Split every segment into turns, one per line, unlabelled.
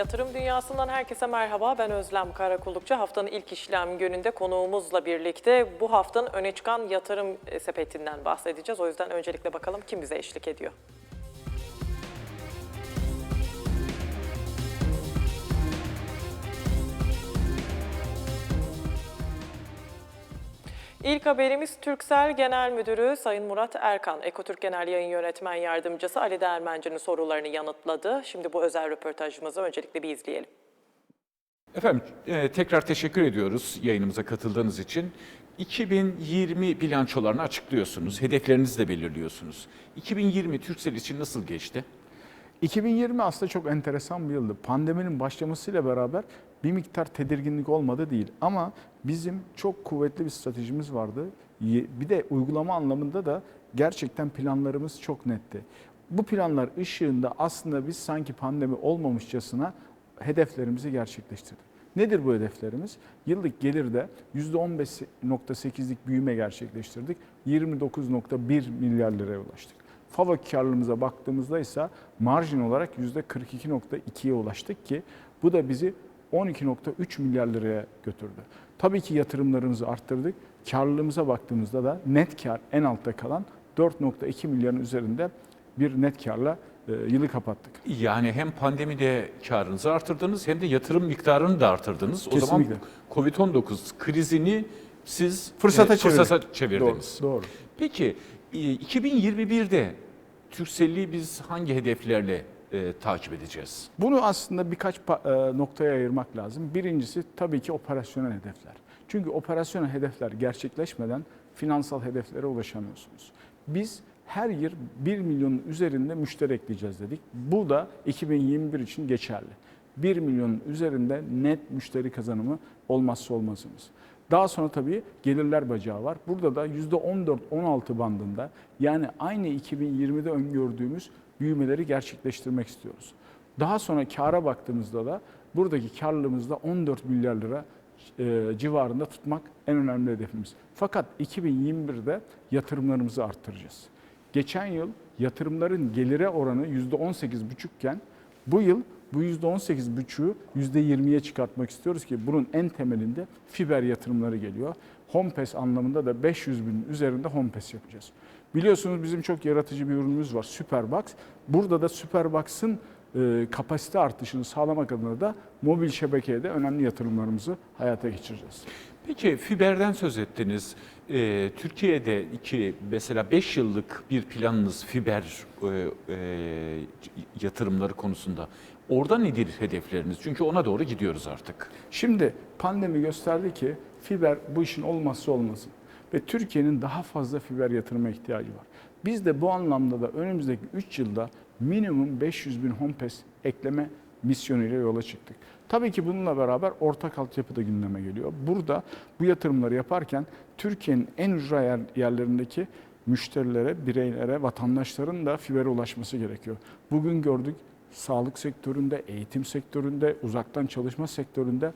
Yatırım dünyasından herkese merhaba. Ben Özlem Karakullukçu. Haftanın ilk işlem gününde konuğumuzla birlikte bu haftanın öne çıkan yatırım sepetinden bahsedeceğiz. O yüzden öncelikle bakalım kim bize eşlik ediyor. İlk haberimiz Türksel Genel Müdürü Sayın Murat Erkan, Ekotürk Genel Yayın Yönetmen Yardımcısı Ali Değermenci'nin sorularını yanıtladı. Şimdi bu özel röportajımızı öncelikle bir izleyelim.
Efendim e, tekrar teşekkür ediyoruz yayınımıza katıldığınız için. 2020 bilançolarını açıklıyorsunuz, hedeflerinizi de belirliyorsunuz. 2020 Türksel için nasıl geçti?
2020 aslında çok enteresan bir yıldı. Pandeminin başlamasıyla beraber bir miktar tedirginlik olmadı değil. Ama bizim çok kuvvetli bir stratejimiz vardı. Bir de uygulama anlamında da gerçekten planlarımız çok netti. Bu planlar ışığında aslında biz sanki pandemi olmamışçasına hedeflerimizi gerçekleştirdik. Nedir bu hedeflerimiz? Yıllık gelirde %15.8'lik büyüme gerçekleştirdik. 29.1 milyar liraya ulaştık. FAVÖ karlılığımıza baktığımızda ise marjin olarak %42.2'ye ulaştık ki bu da bizi 12.3 milyar liraya götürdü. Tabii ki yatırımlarımızı arttırdık. Karlılığımıza baktığımızda da net kar en altta kalan 4.2 milyarın üzerinde bir net karla e, yılı kapattık.
Yani hem pandemide karınızı artırdınız hem de yatırım miktarını da artırdınız. O zaman
Kesinlikle.
Covid-19 krizini siz
Fırsata
e, fırsata çevirdiniz.
Doğru, doğru.
Peki 2021'de Türkcell'i biz hangi hedeflerle e, takip edeceğiz?
Bunu aslında birkaç e, noktaya ayırmak lazım. Birincisi tabii ki operasyonel hedefler. Çünkü operasyonel hedefler gerçekleşmeden finansal hedeflere ulaşamıyorsunuz. Biz her yıl 1 milyonun üzerinde müşteri ekleyeceğiz dedik. Bu da 2021 için geçerli. 1 milyonun üzerinde net müşteri kazanımı olmazsa olmazımız. Daha sonra tabii gelirler bacağı var. Burada da %14-16 bandında yani aynı 2020'de öngördüğümüz büyümeleri gerçekleştirmek istiyoruz. Daha sonra kâra baktığımızda da buradaki karlılığımızda 14 milyar lira e, civarında tutmak en önemli hedefimiz. Fakat 2021'de yatırımlarımızı arttıracağız. Geçen yıl yatırımların gelire oranı %18,5 iken bu yıl bu %18,5'ü %20'ye çıkartmak istiyoruz ki bunun en temelinde fiber yatırımları geliyor. HomePass anlamında da 500 bin üzerinde HomePass yapacağız. Biliyorsunuz bizim çok yaratıcı bir ürünümüz var Superbox. Burada da Superbox'ın e, kapasite artışını sağlamak adına da mobil şebekeye de önemli yatırımlarımızı hayata geçireceğiz.
Peki fiberden söz ettiniz. Ee, Türkiye'de iki mesela 5 yıllık bir planınız fiber e, e, yatırımları konusunda. Orada nedir hedefleriniz? Çünkü ona doğru gidiyoruz artık.
Şimdi pandemi gösterdi ki fiber bu işin olmazsa olmazı ve Türkiye'nin daha fazla fiber yatırıma ihtiyacı var. Biz de bu anlamda da önümüzdeki 3 yılda minimum 500 bin HomePass ekleme misyonuyla yola çıktık. Tabii ki bununla beraber ortak altyapı da gündeme geliyor. Burada bu yatırımları yaparken Türkiye'nin en ücra yer- yerlerindeki müşterilere, bireylere, vatandaşların da fibere ulaşması gerekiyor. Bugün gördük sağlık sektöründe, eğitim sektöründe, uzaktan çalışma sektöründe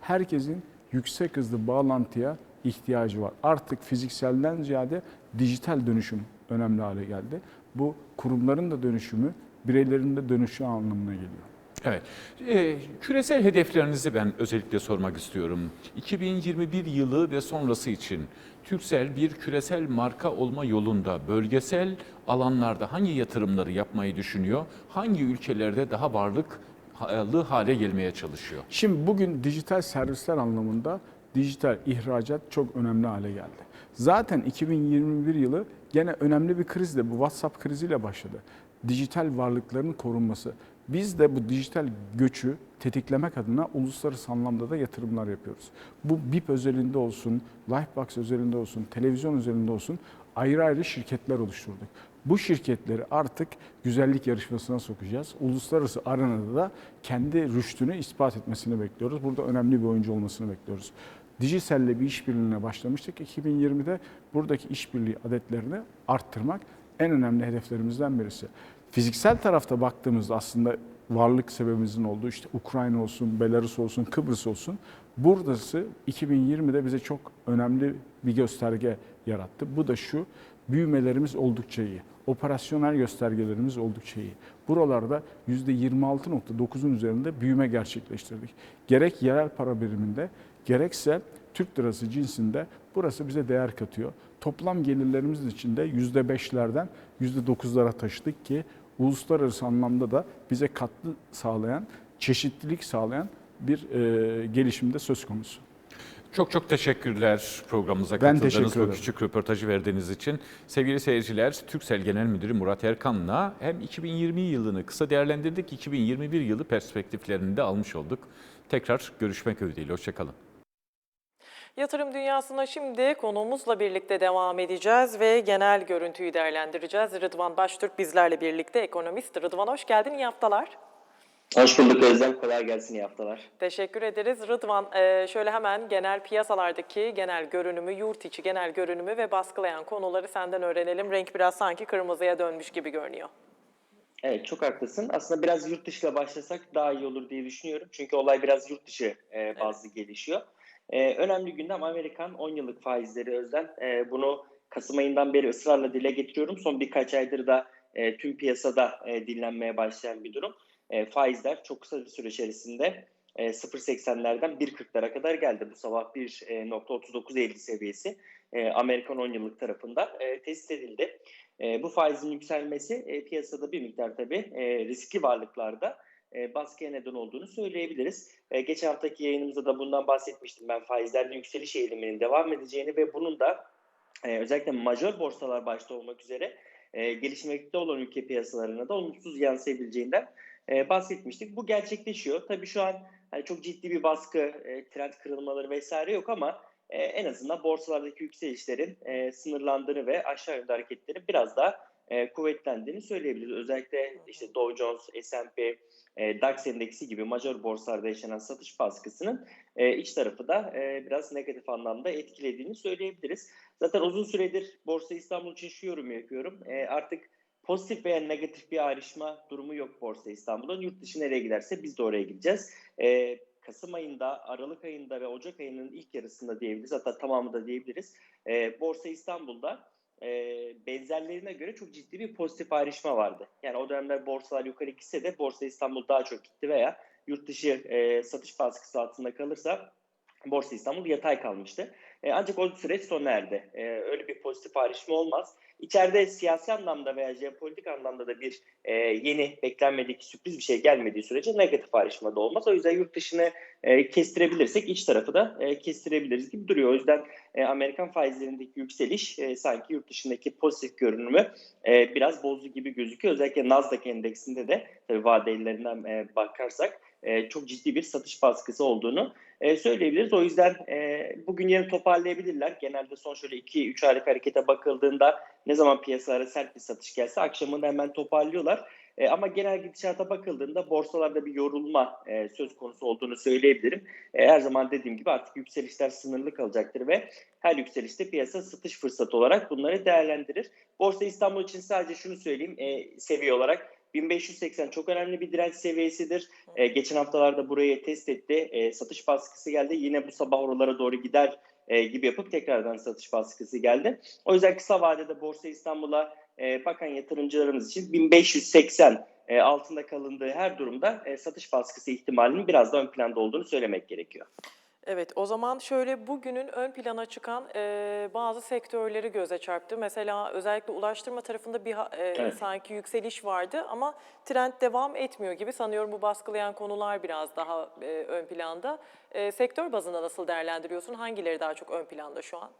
herkesin yüksek hızlı bağlantıya ihtiyacı var. Artık fizikselden ziyade dijital dönüşüm önemli hale geldi. Bu kurumların da dönüşümü, bireylerin de dönüşü anlamına geliyor.
Evet. Ee, küresel hedeflerinizi ben özellikle sormak istiyorum. 2021 yılı ve sonrası için Türksel bir küresel marka olma yolunda bölgesel alanlarda hangi yatırımları yapmayı düşünüyor? Hangi ülkelerde daha varlıklı hale gelmeye çalışıyor?
Şimdi bugün dijital servisler anlamında dijital ihracat çok önemli hale geldi. Zaten 2021 yılı gene önemli bir krizle bu WhatsApp kriziyle başladı. Dijital varlıkların korunması. Biz de bu dijital göçü tetiklemek adına uluslararası anlamda da yatırımlar yapıyoruz. Bu BIP özelinde olsun, Lifebox özelinde olsun, televizyon özelinde olsun ayrı ayrı şirketler oluşturduk. Bu şirketleri artık güzellik yarışmasına sokacağız. Uluslararası arenada da kendi rüştünü ispat etmesini bekliyoruz. Burada önemli bir oyuncu olmasını bekliyoruz. Dijisel'le bir işbirliğine başlamıştık. 2020'de buradaki işbirliği adetlerini arttırmak en önemli hedeflerimizden birisi. Fiziksel tarafta baktığımızda aslında varlık sebebimizin olduğu işte Ukrayna olsun, Belarus olsun, Kıbrıs olsun. Buradası 2020'de bize çok önemli bir gösterge yarattı. Bu da şu, büyümelerimiz oldukça iyi. Operasyonel göstergelerimiz oldukça iyi. Buralarda %26.9'un üzerinde büyüme gerçekleştirdik. Gerek yerel para biriminde gerekse Türk lirası cinsinde burası bize değer katıyor. Toplam gelirlerimizin içinde %5'lerden %9'lara taşıdık ki uluslararası anlamda da bize katkı sağlayan, çeşitlilik sağlayan bir e, gelişimde söz konusu.
Çok çok teşekkürler programımıza
Ben
katıldığınız
ederim.
küçük röportajı verdiğiniz için. Sevgili seyirciler, Türksel Genel Müdürü Murat Erkan'la hem 2020 yılını kısa değerlendirdik, 2021 yılı perspektiflerini de almış olduk. Tekrar görüşmek ümidiyle, hoşçakalın.
Yatırım dünyasına şimdi konuğumuzla birlikte devam edeceğiz ve genel görüntüyü değerlendireceğiz. Rıdvan Baştürk bizlerle birlikte ekonomist. Rıdvan hoş geldin, iyi haftalar.
Hoş bulduk Özlem. Kolay gelsin iyi haftalar.
Teşekkür ederiz. Rıdvan, e, şöyle hemen genel piyasalardaki genel görünümü, yurt içi genel görünümü ve baskılayan konuları senden öğrenelim. Renk biraz sanki kırmızıya dönmüş gibi görünüyor.
Evet çok haklısın. Aslında biraz yurt dışıyla başlasak daha iyi olur diye düşünüyorum. Çünkü olay biraz yurt dışı e, bazlı gelişiyor. E, önemli gündem Amerikan 10 yıllık faizleri Özlem. E, bunu Kasım ayından beri ısrarla dile getiriyorum. Son birkaç aydır da e, tüm piyasada e, dinlenmeye başlayan bir durum. E, faizler çok kısa bir süre içerisinde e, 0.80'lerden 1.40'lara kadar geldi. Bu sabah 1.39.50 seviyesi e, Amerikan 10 yıllık tarafında e, tespit edildi. E, bu faizin yükselmesi e, piyasada bir miktar tabii e, riskli varlıklarda e, baskıya neden olduğunu söyleyebiliriz. E, geçen haftaki yayınımızda da bundan bahsetmiştim. Ben faizlerde yükseliş eğiliminin devam edeceğini ve bunun da e, özellikle majör borsalar başta olmak üzere e, gelişmekte olan ülke piyasalarına da olumsuz yansıyabileceğinden bahsetmiştik. Bu gerçekleşiyor. Tabii şu an hani çok ciddi bir baskı, trend kırılmaları vesaire yok ama en azından borsalardaki yükselişlerin e, sınırlandığını ve aşağı yönde hareketlerin biraz daha e, kuvvetlendiğini söyleyebiliriz. Özellikle işte Dow Jones, S&P, e, DAX endeksi gibi major borsalarda yaşanan satış baskısının e, iç tarafı da e, biraz negatif anlamda etkilediğini söyleyebiliriz. Zaten uzun süredir Borsa İstanbul için şu yorumu yapıyorum. E, artık pozitif veya negatif bir ayrışma durumu yok Borsa İstanbul'un. Yurt dışı nereye giderse biz de oraya gideceğiz. E, Kasım ayında, Aralık ayında ve Ocak ayının ilk yarısında diyebiliriz. Hatta tamamı da diyebiliriz. E, Borsa İstanbul'da e, benzerlerine göre çok ciddi bir pozitif ayrışma vardı. Yani o dönemler borsalar yukarı gitse de Borsa İstanbul daha çok gitti veya yurt dışı e, satış baskısı altında kalırsa Borsa İstanbul yatay kalmıştı. E, ancak o süreç sona erdi. E, öyle bir pozitif ayrışma olmaz. İçeride siyasi anlamda veya jeopolitik anlamda da bir e, yeni beklenmedik sürpriz bir şey gelmediği sürece negatif ayrışma da olmaz. O yüzden yurt dışını e, kestirebilirsek iç tarafı da e, kestirebiliriz gibi duruyor. O yüzden e, Amerikan faizlerindeki yükseliş e, sanki yurt dışındaki pozitif görünümü e, biraz bozdu gibi gözüküyor. Özellikle Nasdaq endeksinde de tabii vadelilerinden e, bakarsak e, çok ciddi bir satış baskısı olduğunu e, söyleyebiliriz. O yüzden e, bugün yarın toparlayabilirler. Genelde son şöyle 2-3 aylık harekete bakıldığında ne zaman piyasalara sert bir satış gelse akşamında hemen toparlıyorlar. E, ama genel gidişata bakıldığında borsalarda bir yorulma söz konusu olduğunu söyleyebilirim. Her zaman dediğim gibi artık yükselişler sınırlı kalacaktır ve her yükselişte piyasa satış fırsatı olarak bunları değerlendirir. Borsa İstanbul için sadece şunu söyleyeyim e, seviye olarak 1580 çok önemli bir direnç seviyesidir. E, geçen haftalarda burayı test etti. E, satış baskısı geldi. Yine bu sabah oralara doğru gider e, gibi yapıp tekrardan satış baskısı geldi. O yüzden kısa vadede Borsa İstanbul'a e, bakan yatırımcılarımız için 1580 e, altında kalındığı her durumda e, satış baskısı ihtimalinin biraz da ön planda olduğunu söylemek gerekiyor.
Evet, o zaman şöyle bugünün ön plana çıkan e, bazı sektörleri göze çarptı. Mesela özellikle ulaştırma tarafında bir ha- e,
Evet.
sanki yükseliş vardı ama trend devam etmiyor gibi. Sanıyorum bu baskılayan konular biraz daha e, ön planda. E, sektör bazında nasıl değerlendiriyorsun? Hangileri daha çok ön planda şu an?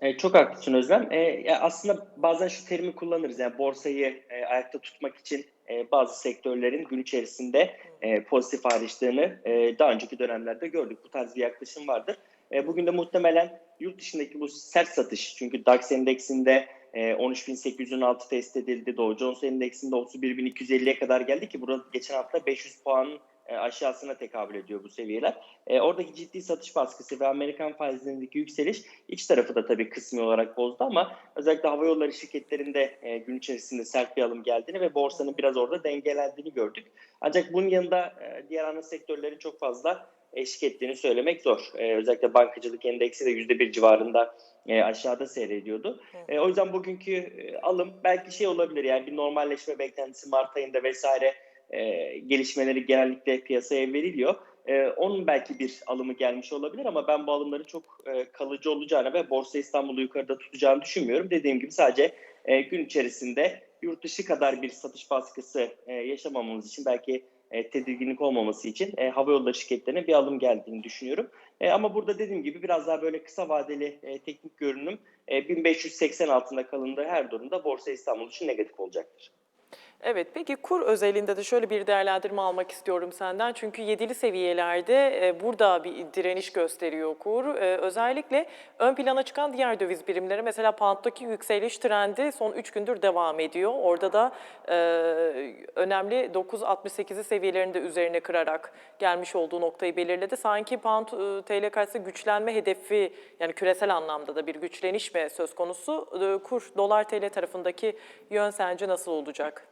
E, çok haklısın Özlem. E, ya aslında bazen şu terimi kullanırız. Yani borsayı e, ayakta tutmak için e, bazı sektörlerin gün içerisinde e, pozitif ayrıştığını e, daha önceki dönemlerde gördük. Bu tarz bir yaklaşım vardır. E, bugün de muhtemelen yurt dışındaki bu sert satış çünkü DAX endeksinde e, 13.800'ün altı test edildi. Dow Jones endeksinde 31.250'ye kadar geldi ki burada geçen hafta 500 puan e, aşağısına tekabül ediyor bu seviyeler. E, oradaki ciddi satış baskısı ve Amerikan faizlerindeki yükseliş iç tarafı da tabii kısmi olarak bozdu ama özellikle hava yolları şirketlerinde e, gün içerisinde sert bir alım geldiğini ve borsanın biraz orada dengelendiğini gördük. Ancak bunun yanında e, diğer ana sektörlerin çok fazla eşlik ettiğini söylemek zor. E, özellikle bankacılık endeksi de %1 civarında e, aşağıda seyrediyordu. E, o yüzden bugünkü e, alım belki şey olabilir yani bir normalleşme beklentisi Mart ayında vesaire e, gelişmeleri genellikle piyasaya veriliyor. E, onun belki bir alımı gelmiş olabilir ama ben bu alımların çok e, kalıcı olacağını ve Borsa İstanbul'u yukarıda tutacağını düşünmüyorum. Dediğim gibi sadece e, gün içerisinde yurt dışı kadar bir satış baskısı e, yaşamamamız için belki e, tedirginlik olmaması için e, hava yolları şirketlerine bir alım geldiğini düşünüyorum. E, ama burada dediğim gibi biraz daha böyle kısa vadeli e, teknik görünüm e, 1580 altında kalındığı her durumda Borsa İstanbul için negatif olacaktır.
Evet, peki kur özelinde de şöyle bir değerlendirme almak istiyorum senden. Çünkü yedili seviyelerde e, burada bir direniş gösteriyor kur. E, özellikle ön plana çıkan diğer döviz birimleri mesela pound'daki yükseliş trendi son 3 gündür devam ediyor. Orada da e, önemli 9.68'i seviyelerinde üzerine kırarak gelmiş olduğu noktayı belirledi. Sanki pound e, TL karşısında güçlenme hedefi yani küresel anlamda da bir güçleniş mi söz konusu? E, kur dolar TL tarafındaki yön sence nasıl olacak?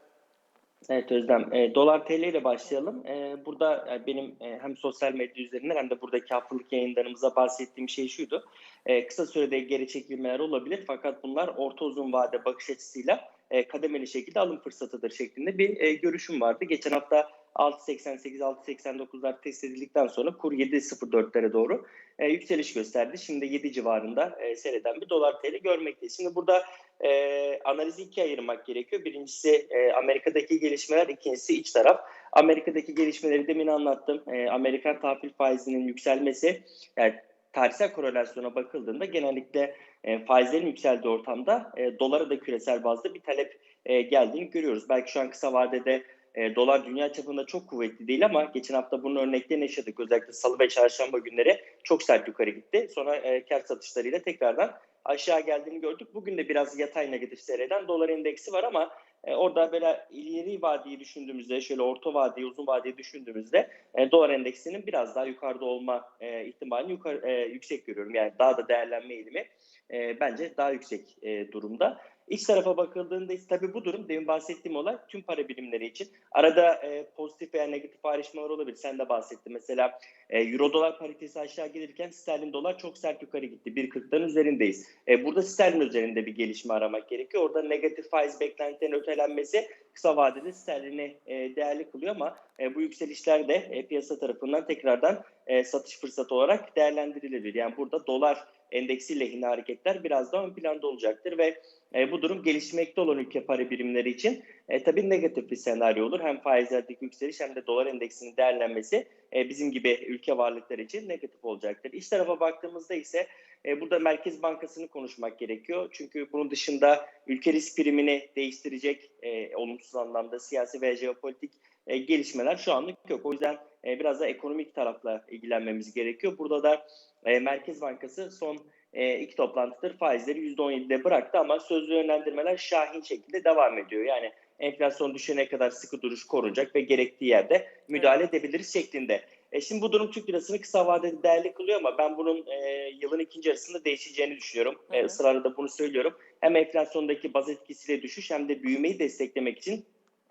Evet Özlem, e, dolar TL ile başlayalım. E, burada e, benim e, hem sosyal medya üzerinden hem de buradaki haftalık yayınlarımıza bahsettiğim şey şuydu. E, kısa sürede geri çekilmeler olabilir fakat bunlar orta uzun vade bakış açısıyla e, kademeli şekilde alım fırsatıdır şeklinde bir e, görüşüm vardı. Geçen hafta 6.88-6.89'lar test edildikten sonra kur 7.04'lere doğru e, yükseliş gösterdi. Şimdi 7 civarında e, seyreden bir dolar TL görmekteyiz. Şimdi burada e, analizi ikiye ayırmak gerekiyor. Birincisi e, Amerika'daki gelişmeler, ikincisi iç taraf. Amerika'daki gelişmeleri demin anlattım. E, Amerikan tahvil faizinin yükselmesi, yani tarihsel korelasyona bakıldığında genellikle e, faizlerin yükseldiği ortamda e, dolara da küresel bazda bir talep e, geldiğini görüyoruz. Belki şu an kısa vadede e, dolar dünya çapında çok kuvvetli değil ama geçen hafta bunun örneklerini yaşadık. Özellikle salı ve çarşamba günleri çok sert yukarı gitti. Sonra e, kar satışlarıyla tekrardan aşağı geldiğini gördük. Bugün de biraz yatay negatif seyreden dolar endeksi var ama e, orada böyle ileri vadeyi düşündüğümüzde, şöyle orta vadeyi, uzun vadeyi düşündüğümüzde e, dolar endeksinin biraz daha yukarıda olma e, ihtimalini yukarı, e, yüksek görüyorum. Yani daha da değerlenme eğilimi e, bence daha yüksek e, durumda. İç tarafa bakıldığında ise tabii bu durum demin bahsettiğim olay tüm para birimleri için. Arada e, pozitif veya negatif ayrışmalar olabilir. Sen de bahsettin. Mesela e, euro dolar paritesi aşağı gelirken sterlin dolar çok sert yukarı gitti. 1.40'ların üzerindeyiz. E, burada sterlin üzerinde bir gelişme aramak gerekiyor. Orada negatif faiz beklentilerin ötelenmesi kısa vadede sterlini e, değerli kılıyor ama e, bu yükselişler de e, piyasa tarafından tekrardan e, satış fırsatı olarak değerlendirilebilir. Yani burada dolar endeksi lehine hareketler biraz daha ön planda olacaktır ve e, bu durum gelişmekte olan ülke para birimleri için e, tabii negatif bir senaryo olur. Hem faizlerdeki yükseliş hem de dolar endeksinin değerlenmesi e, bizim gibi ülke varlıkları için negatif olacaktır. İç tarafa baktığımızda ise e, burada Merkez Bankası'nı konuşmak gerekiyor. Çünkü bunun dışında ülke risk primini değiştirecek e, olumsuz anlamda siyasi ve jeopolitik e, gelişmeler şu anlık yok. O yüzden e, biraz da ekonomik tarafla ilgilenmemiz gerekiyor. Burada da e, Merkez Bankası son e, iki toplantıdır faizleri %17'de bıraktı ama sözlü yönlendirmeler şahin şekilde devam ediyor. Yani enflasyon düşene kadar sıkı duruş korunacak ve gerektiği yerde müdahale edebiliriz şeklinde. E şimdi bu durum Türk lirasını kısa vadede değerli kılıyor ama ben bunun e, yılın ikinci yarısında değişeceğini düşünüyorum.
Hı hı.
E, ısrarla da bunu söylüyorum. Hem enflasyondaki baz etkisiyle düşüş hem de büyümeyi desteklemek için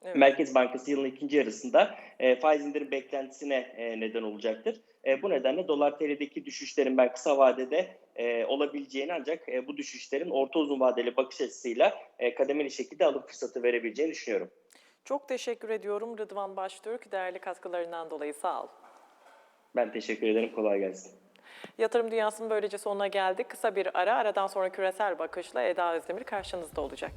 Evet.
Merkez Bankası yılın ikinci yarısında e, faiz indirim beklentisine e, neden olacaktır. E, bu nedenle dolar TL'deki düşüşlerin ben kısa vadede e, olabileceğini ancak e, bu düşüşlerin orta uzun vadeli bakış açısıyla e, kademeli şekilde alım fırsatı verebileceğini düşünüyorum.
Çok teşekkür ediyorum Rıdvan Baştürk. Değerli katkılarından dolayı sağ ol.
Ben teşekkür ederim. Kolay gelsin.
Yatırım Dünyası'nın böylece sonuna geldik. Kısa bir ara, aradan sonra küresel bakışla Eda Özdemir karşınızda olacak.